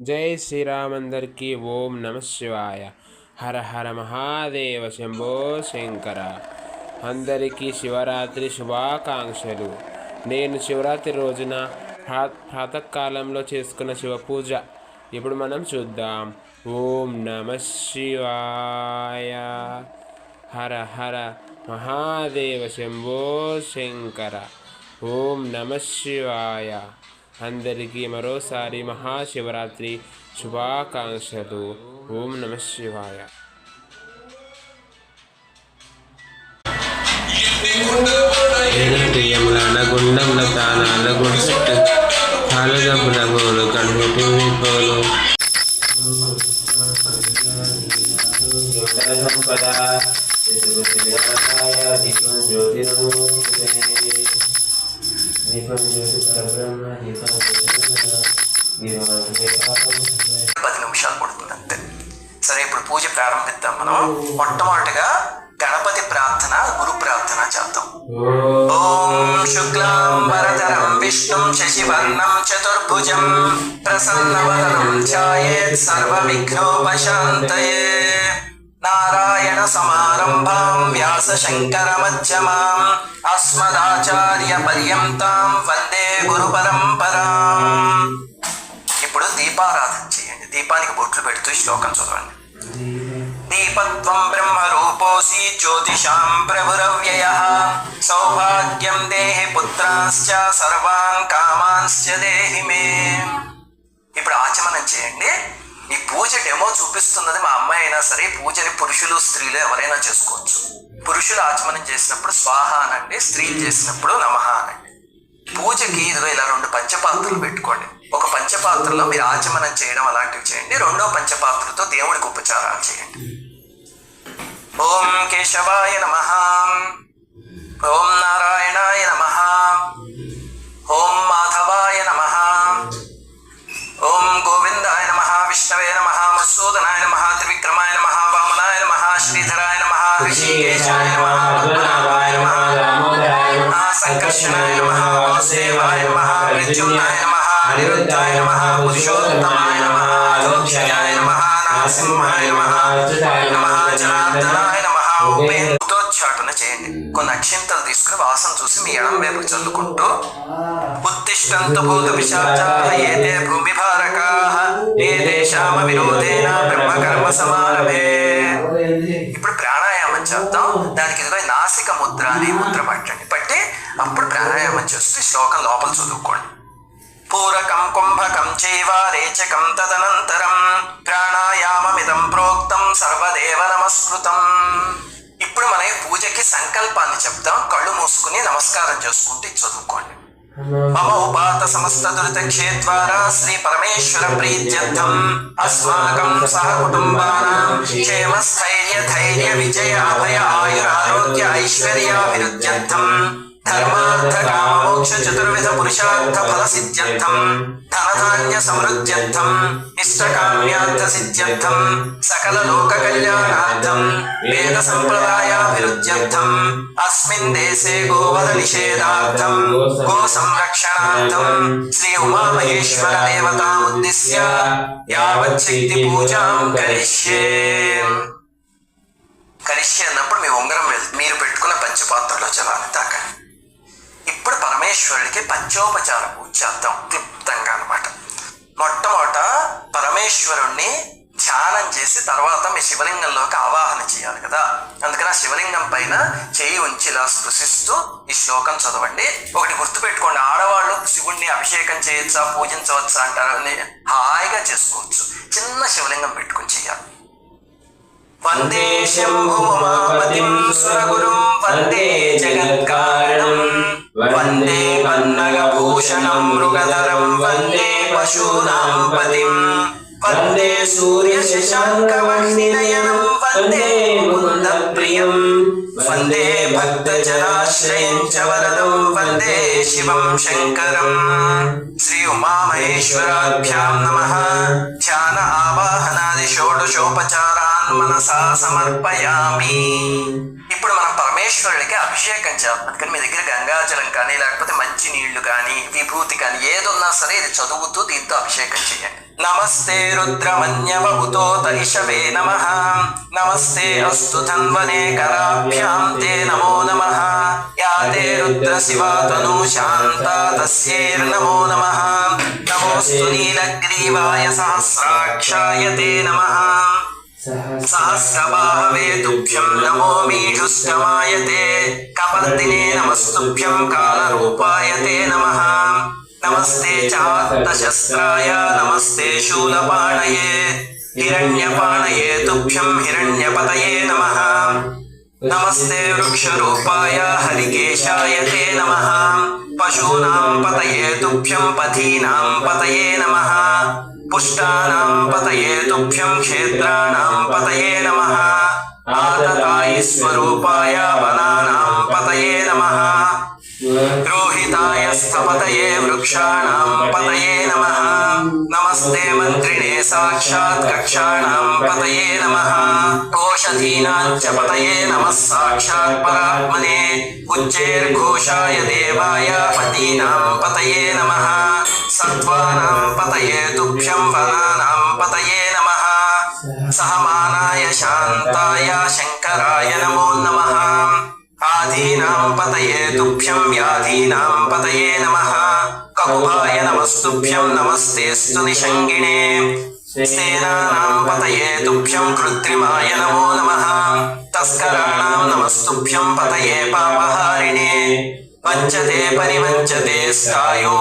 జై శ్రీరామ్ అందరికీ ఓం నమ శివాయ. హర హర మహాదేవ శంభో శంకర. అందరికీ శివరాత్రి శుభాకాంక్షలు. నేను శివరాత్రి రోజున ప్రా ప్రాతకాలంలో చేసుకున్న శివ పూజ. ఇప్పుడు మనం చూద్దాం. ఓం నమ శివాయ. హర హర మహాదేవ శంభో శంకర. ఓం నమ శివాయ. అందరికీ మరోసారి మహాశివరాత్రి శుభాకాంక్షలు. ఓం నమ శివాయ. గుండంలో తానాల గుడిసెట్టు కాలుగబ్బుల గోలు కడుపు పోలు. సంపద దీపం జ్యోతి పరబ్రహ్మ దీపం పది నిమిషాలు పడుతుంది అంతే. సరే ఇప్పుడు పూజ ప్రారంభిద్దాం మనం. మొట్టమొదటిగా గణపతి ప్రార్థన గురు ప్రార్థన చేద్దాం. ఓం. శుక్లాం వరదరం విష్ణుం శశివర్ణం చతుర్భుజం ప్రసన్నవదనం ఛాయేత్ సర్వ విఘ్నోపశాంతయే నారాయణ సమారంభాం వ్యాస శంకర మధ్యమాం అస్మదాచార్య పర్యంతాం వందే గురు పరంపరాం ఇప్పుడు దీపారాధన చేయండి. దీపానికి బొట్లు పెడుతూ శ్లోకం చదవండి. దీపత్వం బ్రహ్మ రూపోసి జ్యోతిషాం ప్రభురవ్యయ. సౌభాగ్యం దేహి పుత్రాశ్చ సర్వాన్ కామాంశ్చ దేహి మే ఇప్పుడు ఆచమనం చేయండి. పూజ డెమో చూపిస్తున్నది మా అమ్మాయి అయినా సరే పూజని పురుషులు స్త్రీలు ఎవరైనా చేసుకోవచ్చు. పురుషులు ఆచమనం చేసినప్పుడు స్వాహ అనండి స్త్రీలు చేసినప్పుడు నమహ అనండి. పూజకి ఇదిగో ఇలా రెండు పంచపాత్రలు పెట్టుకోండి. ఒక పంచపాత్రలో మీరు ఆచమనం చేయడం అలాంటివి చేయండి రెండో పంచపాత్రతో దేవుడికి ఉపచారాలు చేయండి. ఓం కేశవాయ నమ. ఓం సంకర్షణాయ నమ వాసుదేవాయ నమ మృత్యుంజయాయ నమ అనిరుద్ధాయ నమ పురుషోత్తమాయ నమ అలోక్షయాయ నమ నరసింహాయ నమ నమ జనార్దనాయ నమ ఉపేంద్రోచ్చాటన చేయండి. కొన్ని అక్షింతలు తీసుకుని వాసన చూసి మీ ఎడం వైపు చల్లుకుంటూ ఉత్తిష్టంతు భూత పిశాచాః ఏతే భూమి భారకాః ఏ దేశామ విరోధేన బ్రహ్మకర్మ సమారభే. ఇప్పుడు ప్రాణ చేద్దాం. దానికి ఇదిగో నాసిక ముద్ర అనే ముద్ర పట్టండి. పట్టి అప్పుడు ప్రాణాయామం చేస్తూ శ్లోకం లోపల చదువుకోండి. పూరకం కుంభకం చైవ రేచకం తదనంతరం ప్రాణాయామమిదం ప్రోక్తం సర్వదేవ నమస్కృతం. ఇప్పుడు మన పూజకి సంకల్పాన్ని చెప్తాం కళ్ళు మూసుకుని నమస్కారం చేసుకుంటూ చదువుకోండి. మమ ఉపాత సమస్త దురిత క్షేత్వారా శ్రీ పరమేశ్వర ప్రీత్యర్థం అస్మాకం సహ కుటుంబానాం క్షేమ స్థైర్య ధైర్య విజయ అభయ ఆయురారోగ్య ఐశ్వర్యాభివృద్ధ్యర్థం ధర్మార్థ కామ మోక్ష చతుర్విధ పురుషార్థ ఫల సిద్ధ్యర్థం ధనధాన్య సమృద్ధ్యర్థం ఇష్టకామ్యార్థ సిద్ధ్యర్థం సకల లోక కళ్యాణార్థం వేద సంప్రదాయాభివృద్ధ్యర్థం అస్మిన్ దేశే గోవధ నిషేధార్థం గో సంరక్షణార్థం శ్రీ ఉమామహేశ్వర దేవతాముద్దిశ్య యావత్ పూజాం కరిష్యే కరిష్యే అన్నప్పుడు మీ ఉంగరం మీరు పెట్టుకున్న పంచపాత్రలో జలాన్ని పరమేశ్వరుడికి పంచోపచార చేద్దాం క్లుప్తంగా అనమాట మొట్టమొదట పరమేశ్వరుణ్ణి ధ్యానం చేసి తర్వాత మీ శివలింగంలోకి ఆవాహన చేయాలి కదా. అందుకని ఆ శివలింగం పైన చేయి ఉంచి ఇలా స్పృశిస్తూ ఈ శ్లోకం చదవండి. ఒకటి గుర్తుపెట్టుకోండి ఆడవాళ్ళు శివుణ్ణి అభిషేకం చేయొచ్చా పూజించవచ్చా అంటారు అని హాయిగా చేసుకోవచ్చు. చిన్న శివలింగం పెట్టుకుని చేయాలి. వందే శంభుమాపతిం సురగురుం వందే జగత్కారణం వందే పన్నగభూషణం మృగధరం వందే పశూనాం పతిం వందే సూర్య శశాంకవహ్నినయనం వందే ముకుంద ప్రియం వందే భక్తజనాశ్రయం చ వరదం వందే శివం శంకరం శ్రీ ఉమామహేశ్వరాభ్యాం నమః ధ్యాన ఆవాహనాది షోడశోపచారాన్ మనసా సమర్పయామి. ఇప్పుడు మనం పరమేశ్వరుడికి అభిషేకం చేద్దాం. అందుకని మీ దగ్గర గంగాజలం కానీ లేకపోతే మంచి నీళ్ళు కానీ విభూతి కానీ ఏదున్నా సరే ఇది చదువుతూ దీంతో అభిషేకం చేయండి. నమస్తే రుద్రమన్యవభుతోత ఇషవే నమ. నమస్తే అస్తు ధన్వనే కరాభ్యాం తే నమో నమ. యాతే రుద్ర శివాతను శాంత తస్యేర్నమో నమ నమోస్తు నీలగ్రీవాయ సహస్రాక్షాయ తే నమ. सहस्रबाहवे नमो मीढुष्टमाय ते कपर्दिने नमस्तुभ्यं कालरूपाय ते नमः। नमस्ते चात्तशस्त्राय, नमस्ते शूलपाणये। हिरण्यपाणये तुभ्यं हिरण्यपतये नमः। नमस्ते वृक्षरूपाय, हरिकेशाय ते नमः। पशूनां पतये तुभ्यं पथीनां पतये नमः। पुष्टानां पतये तुभ्यं क्षेत्राणां पतये नमः। आततायि स्वरूपाय वनानां पतये नमः। रोहिताय स्थपतये वृक्षाणां पतये नमः। नमस्ते मन्त्रिणे, साक्षात् कक्षाणां पतये नमः। ओषधीनां च पतये नमः, साक्षात् परात्मने। उच्चैर्घोषाय देवाय पतीनां पतये नमः। సత్వానాం పతయే తుభ్యం వనానాం పతయే నమ సహమానాయ శాంతాయ శంకరాయ నమో నమ ఆధీనాం పతయే తుభ్యం వ్యాధీనాం పతయే నమ కకుభాయ నమస్తుభ్యం నమస్తేస్తు నిషంగిణే సేనానాం పతయే తుభ్యం కృత్రిమాయ నమో నమ తస్కరాణాం నమస్తుభ్యం పతయే పాపహారిణే వంచతే పరివంచతే స్థాయో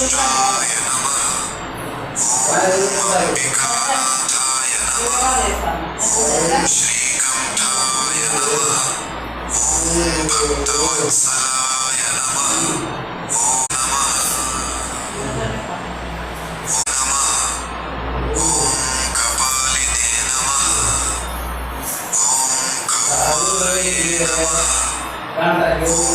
श्रीकण्ठाय नमः ॐ भक्तवत्सलाय नमः ॐ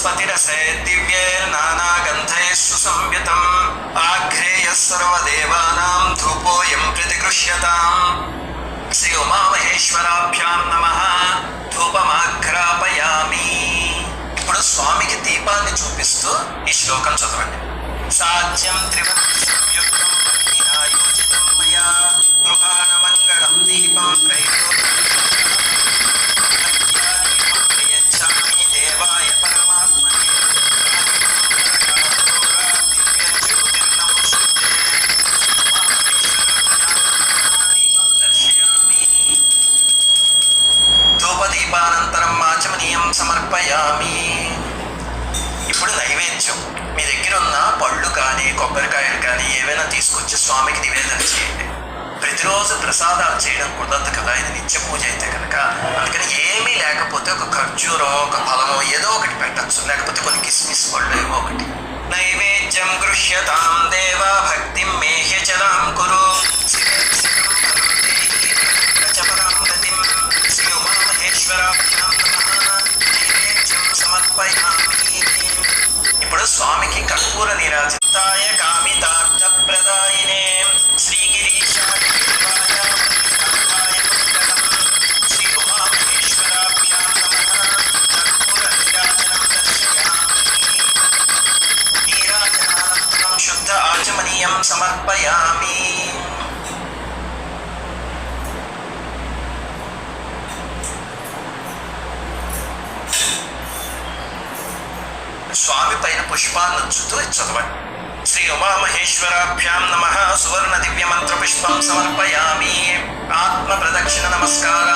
వనస్పతిరసే దివ్యే నానాగంధైస్సు సంయుతం ఆఘ్రేయ సర్వదేవానాం ధూపోయం ప్రతిగృహ్యతాం శ్రీ ఉమామహేశ్వరాభ్యాం నమ ధూపమాఘ్రాపయామి ఇప్పుడు స్వామికి దీపాన్ని చూపిస్తూ ఈ శ్లోకం చదవండి. సాధ్యం త్రివత్తి సంయుక్తం మయా గృహాణ మంగళం దీపం ప్రయోజనం సమర్పయామి ఇప్పుడు నైవేద్యం. మీ దగ్గర ఉన్న పళ్ళు కానీ కొబ్బరికాయలు కానీ ఏవైనా తీసుకొచ్చి స్వామికి నివేదన చేయండి. ప్రతిరోజు ప్రసాదాలు చేయడం కుదరదు కదా ఇది నిత్య పూజ అయితే కనుక. అందుకని ఏమీ లేకపోతే ఒక ఖర్జూరం ఒక ఫలమో ఏదో ఒకటి పెట్టచ్చు. లేకపోతే కొన్ని కిస్మిస్ పళ్ళు ఏవో ఒకటి. నైవేద్యం గృహ్యతాం దేవా భక్తిం మేహ్యచలాం కురు. స్వామికి కర్పూర నీరాజితాయ కామిత పైన పుష్పాన్ని ఉంచుతూ చదవండి. శ్రీ ఉమామహేశ్వరాభ్యాం నమ సువర్ణ దివ్య మంత్ర పుష్పం సమర్పయామి. ఆత్మ ప్రదక్షిణ నమస్కార